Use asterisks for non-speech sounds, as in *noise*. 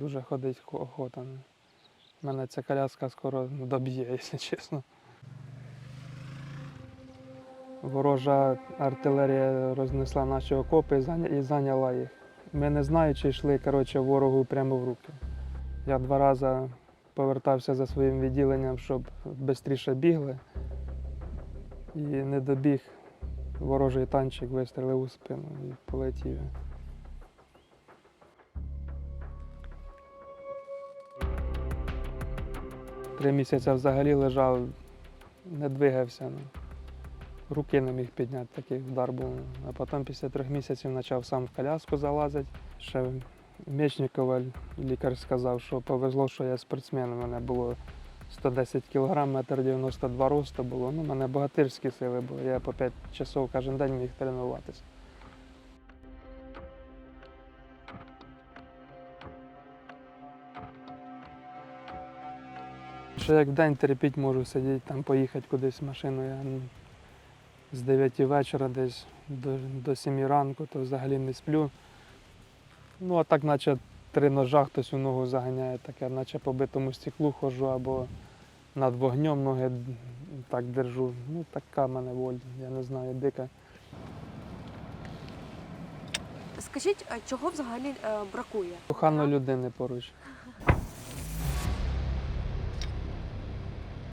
дуже ходить хо- охота. Мене ця коляска скоро доб'є, *laughs* якщо чесно. Ворожа артилерія рознесла наші окопи і зайняла їх. Ми не знаючи йшли коротше, ворогу прямо в руки. Я два рази повертався за своїм відділенням, щоб швидше бігли. І не добіг ворожий танчик, вистрілив у спину і полетів. Три місяці взагалі лежав, не двигався. Ну. Руки не міг підняти, такий удар був. А потім після трьох місяців почав сам в коляску залазити. Ще Мечникова лікар сказав, що повезло, що я спортсмен. У мене було 110 кг, метр 92 росту було. Ну, у мене богатирські сили були. Я по 5 часов кожен день міг тренуватися. Ще як день терпіть можу сидіти, там поїхати кудись машиною. Я з 9 вечора десь до, до 7 ранку, то взагалі не сплю. Ну, а так, наче три ножа хтось у ногу заганяє, таке, наче по битому стеклу ходжу або над вогнем ноги так держу. Ну, така в мене воль, я не знаю, дика. Скажіть, а чого взагалі е, бракує? Коханої людини поруч.